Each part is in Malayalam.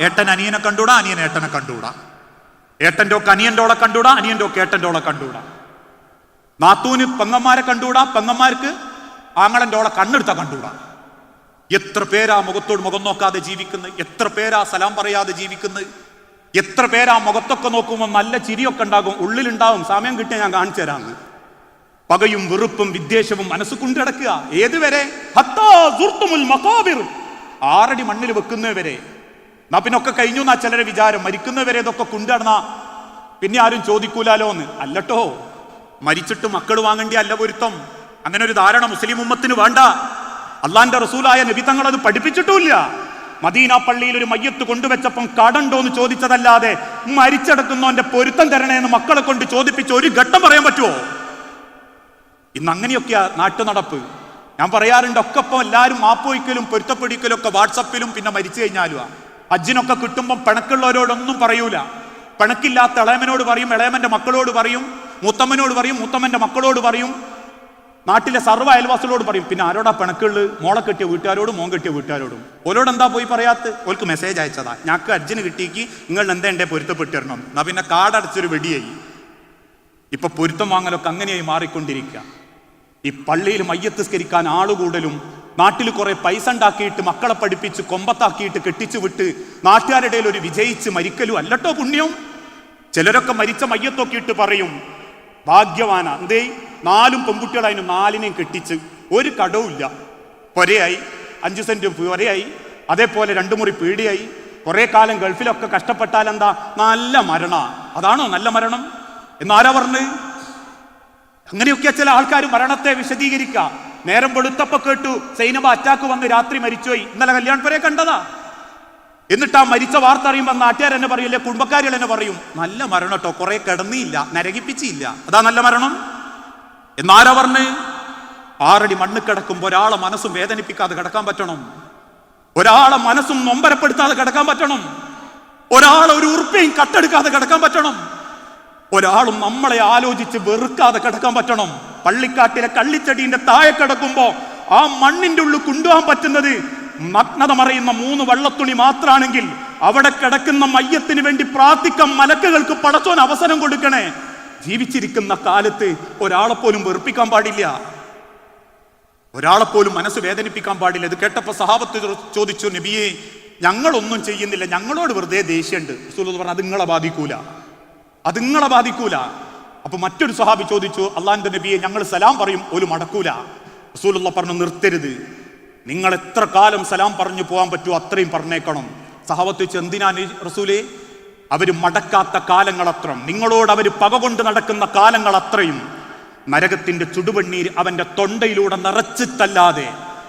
ഏട്ടൻ അനിയനെ കണ്ടൂടാ അനിയൻ ഏട്ടനെ കണ്ടൂടാ. ഏട്ടന്റെ ഒക്കെ അനിയന്റെ ഓളെ കണ്ടൂടാ അനിയന്റെ ഒക്കെ ഏട്ടന്റെ ഓളെ കണ്ടൂടാ. നാത്തൂന് പെങ്ങന്മാരെ കണ്ടൂടാ പെങ്ങന്മാർക്ക് ആങ്ങളന്റെ ഓളെ കണ്ണെടുത്ത കണ്ടൂടാ. എത്ര പേരാ മുഖത്തോട് മുഖം നോക്കാതെ ജീവിക്കുന്നത് എത്ര പേരാ സലാം പറയാതെ ജീവിക്കുന്നത് എത്ര പേരാ മുഖത്തൊക്കെ നോക്കുമ്പോൾ നല്ല ചിരിയൊക്കെ ഉണ്ടാകും ഉള്ളിലുണ്ടാവും. സമയം കിട്ടിയ ഞാൻ കാണിച്ചു തരാന്ന്. പകയും വെറുപ്പും വിദ്വേഷവും മനസ്സ് കൊണ്ടിടക്കുക. ഏതുവരെ. ആറടി മണ്ണിൽ വെക്കുന്നവരെ. എന്നാ പിന്നെ ഒക്കെ കഴിഞ്ഞു എന്നാ ചിലരെ വിചാരം. മരിക്കുന്നവരെ ഇതൊക്കെ കൊണ്ടുനടന്ന പിന്നെ ആരും ചോദിക്കൂലാലോ എന്ന്. അല്ലട്ടോ. മരിച്ചിട്ട് മക്കൾ വാങ്ങേണ്ടി അല്ല പൊരുത്തം. അങ്ങനെ ഒരു ധാരണ മുസ്ലിം ഉമ്മത്തിന് വേണ്ട. അള്ളാന്റെ റസൂലായ നബി തങ്ങൾ അത് പഠിപ്പിച്ചിട്ടുമില്ല. മദീന പള്ളിയിൽ ഒരു മയ്യത്ത് കൊണ്ടുവച്ചപ്പം കടണ്ടോ എന്ന് ചോദിച്ചതല്ലാതെ മരിച്ചടക്കുന്നവന്റെ പൊരുത്തം തരണേന്ന് മക്കളെ കൊണ്ട് ചോദിപ്പിച്ച ഒരു ഘട്ടം പറയാൻ പറ്റുമോ ഇന്ന് അങ്ങനെയൊക്കെയാ നാട്ടു നടപ്പ് ഞാൻ പറയാറുണ്ട് ഒക്കെ ഇപ്പം എല്ലാവരും മാപ്പോയിക്കലും പൊരുത്തപ്പെടിക്കലും ഒക്കെ വാട്സപ്പിലും പിന്നെ മരിച്ചു കഴിഞ്ഞാലുമാ ഹജ്ജിനൊക്കെ കിട്ടുമ്പം പിണക്കുള്ളവരോടൊന്നും പറയൂല. പിണക്കില്ലാത്ത ഇളയമനോട് പറയും ഇളയമന്റെ മക്കളോട് പറയും മുത്തമ്മനോട് പറയും മുത്തമ്മന്റെ മക്കളോട് പറയും. നാട്ടിലെ സർവ അയൽവാസികളോട് പറയും പിന്നെ ആരോടാ പിണക്കുള്ളു? മോളെ കെട്ടിയ വീട്ടുകാരോടും മോൻ കെട്ടിയ വീട്ടുകാരോടും. ഓരോട് എന്താ പോയി പറയാത്ത? ഓൽക്ക് മെസ്സേജ് അയച്ചതാ. ഞങ്ങൾക്ക് അർജുന് കിട്ടിയേക്ക് നിങ്ങൾ എന്താ എന്റെ പൊരുത്തപ്പെട്ടിരണം? എന്നാ പിന്നെ കാടടച്ചൊരു വെടിയായി. ഇപ്പൊ പൊരുത്തം വാങ്ങലൊക്കെ അങ്ങനെയായി മാറിക്കൊണ്ടിരിക്കുക ഈ പള്ളിയിൽ മയ്യത്തിസ്കരിക്കാൻ ആളുകൂടലും നാട്ടിൽ കുറെ പൈസ ഉണ്ടാക്കിയിട്ട് മക്കളെ പഠിപ്പിച്ച് കൊമ്പത്താക്കിയിട്ട് കെട്ടിച്ചു വിട്ട് നാട്ടുകാരുടെ ഒരു വിജയിച്ച് മരിക്കലും അല്ലട്ടോ പുണ്യം. ചിലരൊക്കെ മരിച്ച മയ്യത്തൊക്കെ ഇട്ട് പറയും ഭാഗ്യവാന. എന്തേ? നാലും പെൺകുട്ടികളായിരുന്നു നാലിനെയും കെട്ടിച്ച് ഒരു കടവുമില്ല പൊരയായി. അഞ്ചു സെന്റും പൊരയായി. അതേപോലെ രണ്ടു മുറി പീടിയായി. കുറേ കാലം ഗൾഫിലൊക്കെ കഷ്ടപ്പെട്ടാൽ എന്താ? നല്ല മരണ. അതാണോ നല്ല മരണം? എന്നാരാ പറഞ്ഞ്? അങ്ങനെയൊക്കെ ചില ആൾക്കാർ മരണത്തെ വിശദീകരിക്കുക നേരം വെളുത്തപ്പോ കേട്ടു സൈനബ അറ്റാക്ക് വന്ന് രാത്രി മരിച്ചുപോയി. ഇന്നലെ കല്യാൺപുരയെ കണ്ടതാ. എന്നിട്ട് ആ മരിച്ച വാർത്ത അറിയുമ്പോൾ നാട്ടുകാർ എന്നെ പറയില്ലേ കുടുംബക്കാരികൾ എന്നെ പറയും നല്ല മരണം കേട്ടോ കുറെ കിടന്നിയില്ല നരകിപ്പിച്ചില്ല അതാ നല്ല മരണം. എന്നാരാ പറഞ്ഞ്? ആറടി മണ്ണ് കിടക്കുമ്പോൾ ഒരാളെ മനസ്സും വേദനിപ്പിക്കാതെ കിടക്കാൻ പറ്റണം. ഒരാളെ മനസ്സും നൊമ്പരപ്പെടുത്താതെ കിടക്കാൻ പറ്റണം. ഒരാളെ ഒരു ഉറുപ്പയും കട്ടെടുക്കാതെ കിടക്കാൻ പറ്റണം. ഒരാളും നമ്മളെ ആലോചിച്ച് വെറുക്കാതെ കിടക്കാൻ പറ്റണം. പള്ളിക്കാട്ടിലെ കള്ളിച്ചെടീന്റെ താഴെ കിടക്കുമ്പോൾ ആ മണ്ണിന്റെ ഉള്ളിൽ കൊണ്ടുപോകാൻ പറ്റുന്നത് നഗ്നത മറയുന്ന മൂന്ന് വെള്ളത്തുണി മാത്രാണെങ്കിൽ അവിടെ കിടക്കുന്ന മയ്യത്തിന് വേണ്ടി പ്രാർത്ഥിക്കാൻ മലക്കുകൾക്ക് പടച്ചോൻ അവസരം കൊടുക്കണേ. ജീവിച്ചിരിക്കുന്ന കാലത്ത് ഒരാളെ പോലും വെറുപ്പിക്കാൻ പാടില്ല. ഒരാളെ പോലും മനസ്സ് വേദനിപ്പിക്കാൻ പാടില്ല. ഇത് കേട്ടപ്പോ സഹാബത്ത് ചോദിച്ചു നബിയെ ഞങ്ങളൊന്നും ചെയ്യുന്നില്ല. ഞങ്ങളോട് വെറുതെ ദേഷ്യമുണ്ട്. റസൂൽ പറഞ്ഞു അത് നിങ്ങളെ ബാധിക്കൂല. അത് നിങ്ങളെ ബാധിക്കൂല. അപ്പൊ മറ്റൊരു സഹാബി ചോദിച്ചു അള്ളാഹിന്റെ നബിയെ ഞങ്ങൾ സലാം പറയും ഒരു മടക്കൂല. റസൂലുള്ള പറഞ്ഞു നിർത്തരുത്. നിങ്ങൾ എത്ര കാലം സലാം പറഞ്ഞു പോകാൻ പറ്റുമോ അത്രയും പറഞ്ഞേക്കണം. സഹാബത്ത് വെച്ച് എന്തിനാ റസൂലേ? അവർ മടക്കാത്ത കാലങ്ങളത്രം നിങ്ങളോട് അവർ പക കൊണ്ട് നടക്കുന്ന കാലങ്ങൾ അത്രയും നരകത്തിന്റെ ചുടുപണ്ണീർ അവന്റെ തൊണ്ടയിലൂടെ നിറച്ചിട്ടല്ലാതെ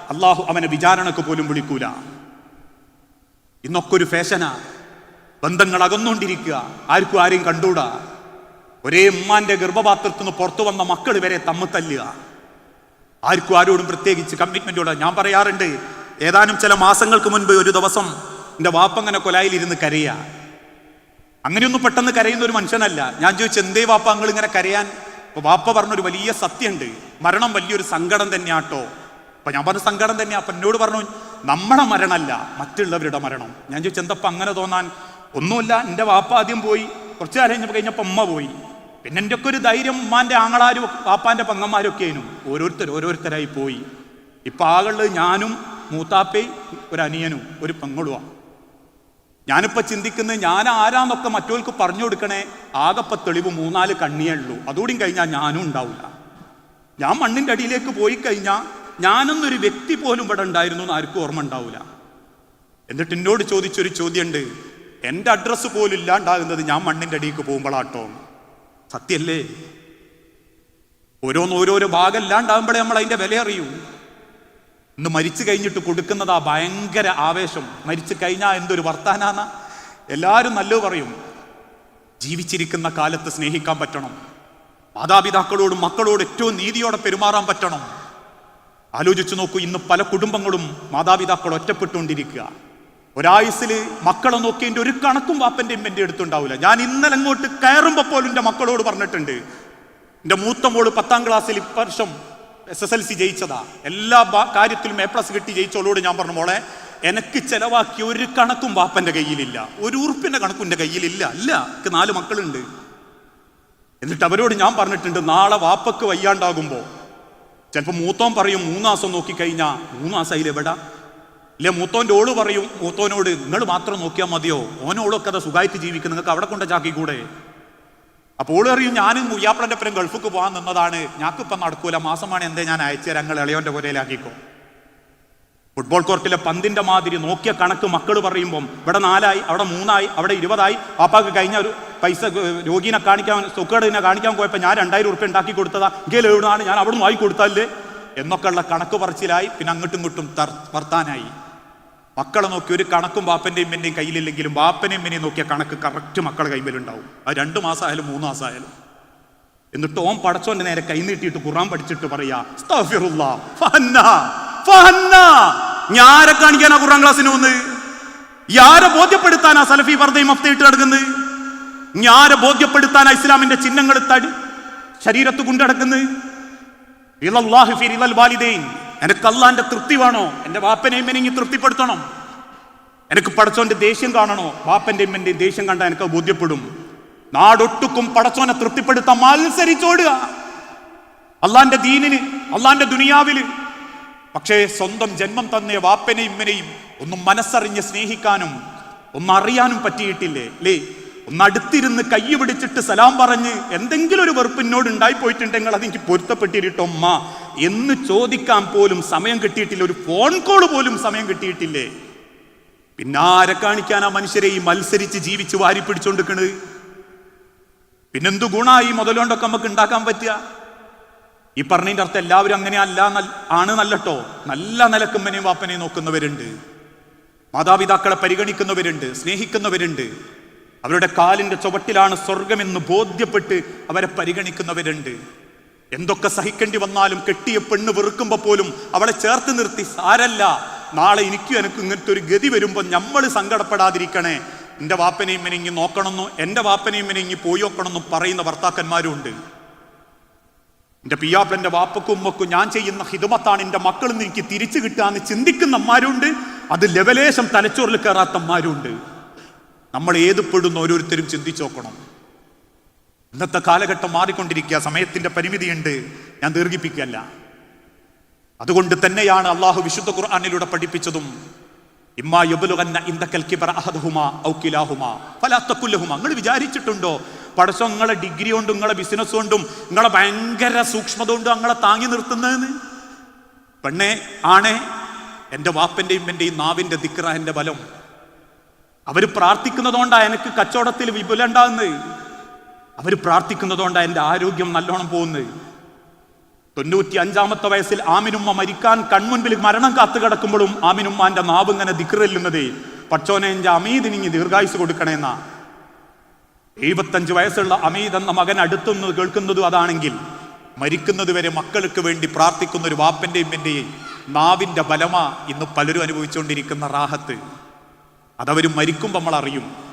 അള്ളാഹു അവനെ വിചാരണക്ക് പോലും വിളിക്കൂല. ഇന്നൊക്കെ ഒരു ഫാഷനാ. ബന്ധങ്ങൾ അകന്നുകൊണ്ടിരിക്കുക. ആർക്കും ആരെയും കണ്ടൂടാ ഒരേ ഉമ്മാന്റെ ഗർഭപാത്രത്തിൽ നിന്ന് പുറത്തു വന്ന മക്കൾ വരെ തമ്മ് തല്ലുക. ആർക്കും ആരോടും പ്രത്യേകിച്ച് കമ്മിറ്റ്മെന്റോടെ ഞാൻ പറയാറുണ്ട് ഏതാനും ചില മാസങ്ങൾക്ക് മുൻപ് ഒരു ദിവസം എന്റെ വാപ്പങ്ങനെ കൊലായിലിരുന്ന് കരയുക. അങ്ങനെയൊന്നും പെട്ടെന്ന് കരയുന്ന ഒരു മനുഷ്യനല്ല. ഞാൻ ചോദിച്ചു എന്തേ വാപ്പ അങ്ങൾ ഇങ്ങനെ കരയാൻ? അപ്പൊ വാപ്പ പറഞ്ഞൊരു വലിയ സത്യമുണ്ട്. മരണം വലിയൊരു സങ്കടം തന്നെയാട്ടോ. അപ്പൊ ഞാൻ പറഞ്ഞ സങ്കടം തന്നെയാ. അപ്പൊ എന്നോട് പറഞ്ഞു നമ്മുടെ മരണമല്ല മറ്റുള്ളവരുടെ മരണം. ഞാൻ ചോദിച്ചു എന്തപ്പ അങ്ങനെ തോന്നാൻ? ഒന്നുമില്ല എന്റെ വാപ്പ ആദ്യം പോയി കുറച്ച് കാലം കഴിഞ്ഞപ്പോൾ അമ്മ പോയി. പിന്നെ എന്റെ ഒക്കെ ഒരു ധൈര്യം ഉമ്മാന്റെ ആങ്ങളാരും പാപ്പാന്റെ പങ്ങന്മാരൊക്കെ ആയിരുന്നു. ഓരോരുത്തർ ഓരോരുത്തരായി പോയി. ഇപ്പം ആകളിൽ ഞാനും മൂത്താപ്പയും ഒരു അനിയനും ഒരു പെങ്ങളുമാണ് ഞാനിപ്പോൾ ചിന്തിക്കുന്നത് ഞാൻ ആരാന്നൊക്കെ മറ്റോൾക്ക് പറഞ്ഞു കൊടുക്കണേ ആകപ്പ തെളിവ് മൂന്നാൽ കണ്ണിയേ ഉള്ളൂ. അതുകൂടി കഴിഞ്ഞാൽ ഞാനും ഉണ്ടാവില്ല ഞാൻ മണ്ണിന്റെ അടിയിലേക്ക് പോയി കഴിഞ്ഞാൽ ഞാനൊന്നൊരു വ്യക്തി പോലും ഇവിടെ ഉണ്ടായിരുന്നു എന്ന് ആർക്കും ഓർമ്മ ഉണ്ടാവില്ല എന്നിട്ട് എന്നോട് ചോദിച്ചൊരു ചോദ്യമുണ്ട് എന്റെ അഡ്രസ്സ് പോലും ഇല്ലാണ്ടാകുന്നത് ഞാൻ മണ്ണിന്റെ അടിയിലേക്ക് പോകുമ്പോഴാട്ടോ? സത്യല്ലേ? ഓരോന്ന് ഓരോരോ ഭാഗം ഇല്ലാണ്ടാകുമ്പോഴേ നമ്മൾ അതിന്റെ വില അറിയൂ ഇന്ന് മരിച്ചു കഴിഞ്ഞിട്ട് കൊടുക്കുന്നതാ ഭയങ്കര ആവേശം. മരിച്ചു കഴിഞ്ഞാൽ എന്തൊരു വർത്താനാന്ന? എല്ലാവരും നല്ലത് പറയും. ജീവിച്ചിരിക്കുന്ന കാലത്ത് സ്നേഹിക്കാൻ പറ്റണം. മാതാപിതാക്കളോടും മക്കളോടും ഏറ്റവും നീതിയോടെ പെരുമാറാൻ പറ്റണം. ആലോചിച്ചു നോക്കൂ ഇന്ന് പല കുടുംബങ്ങളും മാതാപിതാക്കൾ ഒറ്റപ്പെട്ടുകൊണ്ടിരിക്കുക. ഒരായുസിൽ മക്കളെ നോക്കിയതിന്റെ ഒരു കണക്കും വാപ്പന്റെ ഇമ്മന്റെ അടുത്തുണ്ടാവില്ല ഞാൻ ഇന്നലെ അങ്ങോട്ട് കയറുമ്പോൾ പോലും എന്റെ മക്കളോട് പറഞ്ഞിട്ടുണ്ട്. എന്റെ മൂത്ത മോൾ പത്താം ക്ലാസ്സിൽ ഇപ്പർഷം എസ് എസ് എൽ സി ജയിച്ചതാ. എല്ലാ കാര്യത്തിലും എ പ്ലസ് കിട്ടി ജയിച്ചോളോട് ഞാൻ പറഞ്ഞു മോളെ എനിക്ക് ചെലവാക്കിയ ഒരു കണക്കും വാപ്പന്റെ കയ്യിലില്ല. ഒരു ഉറുപ്പിന്റെ കണക്കും എന്റെ കയ്യിലില്ല. അല്ല എനിക്ക് നാല് മക്കളുണ്ട്. എന്നിട്ട് അവരോട് ഞാൻ പറഞ്ഞിട്ടുണ്ട് നാളെ വാപ്പക്ക് വയ്യാണ്ടാകുമ്പോൾ ചിലപ്പോൾ മൂത്തോൻ പറയും മൂന്നാസം നോക്കിക്കഴിഞ്ഞാൽ മൂന്നാസം അതിലെവിടാ ഇല്ല മൂത്തോന്റെ ഓൾ പറയും മൂത്തോനോട് നിങ്ങൾ മാത്രം നോക്കിയാൽ മതിയോ? ഓനോളൊക്കെ അത് സുഖമായിട്ട് ജീവിക്കും നിങ്ങൾക്ക് അവിടെ കൊണ്ട് ചാക്കിക്കൂടെ അപ്പോൾ ഓൾ അറിയും ഞാനും മുയ്യാപ്പളന്റെ പേരും ഗൾഫിക്ക് പോകാൻ നിന്നതാണ്. ഞാക്കിപ്പം നടക്കൂല. മാസമാണ് എന്തേ ഞാൻ അയച്ചു തരാം. ഞങ്ങൾ ഇളയോന്റെ പുരയിലാക്കിക്കോ ഫുട്ബോൾ കോർട്ടിലെ പന്തിന്റെ മാതിരി നോക്കിയ കണക്ക് മക്കൾ പറയുമ്പം ഇവിടെ നാലായി അവിടെ മൂന്നായി അവിടെ ഇരുപതായി. പാപ്പാക്ക് കഴിഞ്ഞ ഒരു പൈസ രോഗീനെ കാണിക്കാൻ സുക്കേടിനെ കാണിക്കാൻ പോയപ്പോൾ ഞാൻ രണ്ടായിരം ഉറുപ്പ്യ ഉണ്ടാക്കി കൊടുത്തതാ. എങ്കിൽ എവിടുന്നാണ്? ഞാൻ അവിടെ നിന്ന് വായി കൊടുത്തല്ലേ എന്നൊക്കെയുള്ള കണക്ക് പറച്ചിലായി. പിന്നെ അങ്ങോട്ടും ഇങ്ങോട്ടും വർത്താനായി. മക്കളെ നോക്കി ഒരു കണക്കും ബാപ്പന്റെയും എന്റെയും കയ്യിലില്ലെങ്കിലും ബാപ്പനെയും എന്നെയും നോക്കിയ കണക്ക് കറക്റ്റ് മക്കളെ കൈമേലുണ്ടാവും. അത് രണ്ട് മാസമായാലും മൂന്ന് മാസമായാലും എന്നിട്ട് ഓം പടച്ചോന്റെ നേരെ കൈ നീട്ടിയിട്ട് ഖുറാൻ പഠിച്ചിട്ട് പറയാ ഫഹന്ന, ഫഹന്ന." ഞാരെ കാണിക്കാനാ ഖുറാൻ ക്ലാസ്സിന് വന്ന്? യാരെ ബോധ്യപ്പെടുത്താനാ സലഫി വർദ്ധയും മഫ്തയിട്ട് കിടക്കുന്നത് ഞാരെ ബോധ്യപ്പെടുത്താനാ ഇസ്ലാമിന്റെ ചിഹ്നങ്ങൾ തടി ശരീരത്ത് കൊണ്ടു എനിക്ക് അള്ളാന്റെ തൃപ്തി വേണോ? എന്റെ വാപ്പനെയും എനിക്ക് തൃപ്തിപ്പെടുത്തണം. എനിക്ക് പടച്ചോന്റെ ദേഷ്യം കാണണോ? വാപ്പന്റെ എന്റെയും ദേഷ്യം കണ്ടാൽ എനിക്ക് ബോധ്യപ്പെടും. നാടൊട്ടുക്കും പടച്ചോനെ തൃപ്തിപ്പെടുത്താൻ മത്സരിച്ചോടുക. അള്ളാന്റെ ദീനിന് അള്ളാന്റെ ദുനിയാവിൽ. പക്ഷേ സ്വന്തം ജന്മം തന്ന വാപ്പനെയും ഇമ്മനെയും ഒന്നും മനസ്സറിഞ്ഞ് സ്നേഹിക്കാനും ഒന്നും അറിയാനും പറ്റിയിട്ടില്ലേ? അല്ലേ ഒന്ന് അടുത്തിരുന്ന് കൈ പിടിച്ചിട്ട് സലാം പറഞ്ഞ് എന്തെങ്കിലും ഒരു വെറുപ്പ് എന്നോട് ഉണ്ടായി പോയിട്ടുണ്ടെങ്കിൽ അതെനിക്ക് പൊരുത്തപ്പെട്ടിരിട്ടൊമ്മ എന്ന് ചോദിക്കാൻ പോലും സമയം കിട്ടിയിട്ടില്ല. ഒരു ഫോൺ കോൾ പോലും സമയം കിട്ടിയിട്ടില്ലേ? പിന്നെ ആരെ കാണിക്കാൻ ആ മനുഷ്യരെ ഈ മത്സരിച്ച് ജീവിച്ച് വാരി പിടിച്ചോണ്ടിരിക്കണത്? പിന്നെന്തു ഗുണായി മുതലുകൊണ്ടൊക്കെ നമുക്ക് ഉണ്ടാക്കാൻ പറ്റുക? ഈ പറഞ്ഞതിന്റെ അർത്ഥം എല്ലാവരും അങ്ങനെ അല്ല ആണ് നല്ലട്ടോ? നല്ല നിലക്കുമ്മനെയും വാപ്പനെയും നോക്കുന്നവരുണ്ട്. മാതാപിതാക്കളെ പരിഗണിക്കുന്നവരുണ്ട് സ്നേഹിക്കുന്നവരുണ്ട്. അവരുടെ കാലിന്റെ ചുവട്ടിലാണ് സ്വർഗമെന്ന് ബോധ്യപ്പെട്ട് അവരെ പരിഗണിക്കുന്നവരുണ്ട്. എന്തൊക്കെ സഹിക്കേണ്ടി വന്നാലും കെട്ടിയ പെണ്ണ് വെറുക്കുമ്പോൾ പോലും അവളെ ചേർത്ത് നിർത്തി സാരല്ല. നാളെ എനിക്കും എനിക്ക് ഇങ്ങനത്തെ ഒരു ഗതി വരുമ്പോൾ നമ്മൾ സങ്കടപ്പെടാതിരിക്കണേ. എന്റെ വാപ്പനെയും ഇനി നോക്കണമെന്നും എന്റെ വാപ്പനെയും ഇനി പോയി നോക്കണമെന്നും പറയുന്ന ഭർത്താക്കന്മാരും ഉണ്ട് എന്റെ പിയാപ്പിളന്റെ വാപ്പക്കും ഉമ്മക്കും ഞാൻ ചെയ്യുന്ന ഹിതമത്താണ് എന്റെ മക്കളിൽ നിന്ന് എനിക്ക് തിരിച്ചു കിട്ടാന്ന് ചിന്തിക്കുന്ന അമ്മാരുണ്ട്. അത് ലെവലേശം തലച്ചോറിൽ കയറാത്ത അമ്മാരുണ്ട്. നമ്മൾ ഏത് പെടുന്ന ഓരോരുത്തരും ചിന്തിച്ചു നോക്കണം. ഇന്നത്തെ കാലഘട്ടം മാറിക്കൊണ്ടിരിക്കുക സമയത്തിന്റെ പരിമിതിയുണ്ട് ഞാൻ ദീർഘിപ്പിക്കല്ല അതുകൊണ്ട് തന്നെയാണ് അള്ളാഹു വിശുദ്ധ ഖുർആാനിലൂടെ പഠിപ്പിച്ചതും നിങ്ങൾ വിചാരിച്ചിട്ടുണ്ടോ? പടസം നിങ്ങളെ ഡിഗ്രി കൊണ്ടും നിങ്ങളെ ബിസിനസ് കൊണ്ടും നിങ്ങളെ ഭയങ്കര സൂക്ഷ്മത കൊണ്ടും നിങ്ങളെ താങ്ങി നിർത്തുന്നതെന്ന്? പെണ്ണേ ആണേ എന്റെ വാപ്പന്റെയും എന്റെയും നാവിന്റെ ദിക്ര എന്റെ ബലം. അവർ പ്രാർത്ഥിക്കുന്നതുകൊണ്ടാണ് എനിക്ക് കച്ചവടത്തിൽ വിപുലം ഉണ്ടാകുന്നത് അവർ പ്രാർത്ഥിക്കുന്നതുകൊണ്ടാണ് എന്റെ ആരോഗ്യം നല്ലോണം പോകുന്നത് തൊണ്ണൂറ്റി അഞ്ചാമത്തെ വയസ്സിൽ ആമിനുമ്മ മരിക്കാൻ കൺമുൻപിൽ മരണം കാത്തു കിടക്കുമ്പോഴും ആമിനുമ്മാന്റെ നാവ് ഇങ്ങനെ ദിക്റല്ലുന്നതേ. പച്ചോനെ എന്റെ അമീദിനിങ്ങി ദീർഘായുസ് കൊടുക്കണേന്നാ. എഴുപത്തഞ്ച് വയസ്സുള്ള അമീദ് എന്ന മകൻ അടുത്തുനിന്ന് കേൾക്കുന്നതും അതാണെങ്കിൽ മരിക്കുന്നത് വരെ മക്കൾക്ക് വേണ്ടി പ്രാർത്ഥിക്കുന്ന ഒരു വാപ്പന്റെയും എന്റെയും നാവിന്റെ ബലമാ ഇന്ന് പലരും അനുഭവിച്ചുകൊണ്ടിരിക്കുന്ന റാഹത്ത്. അതവർ മരിക്കുമ്പോൾ നമ്മൾ അറിയും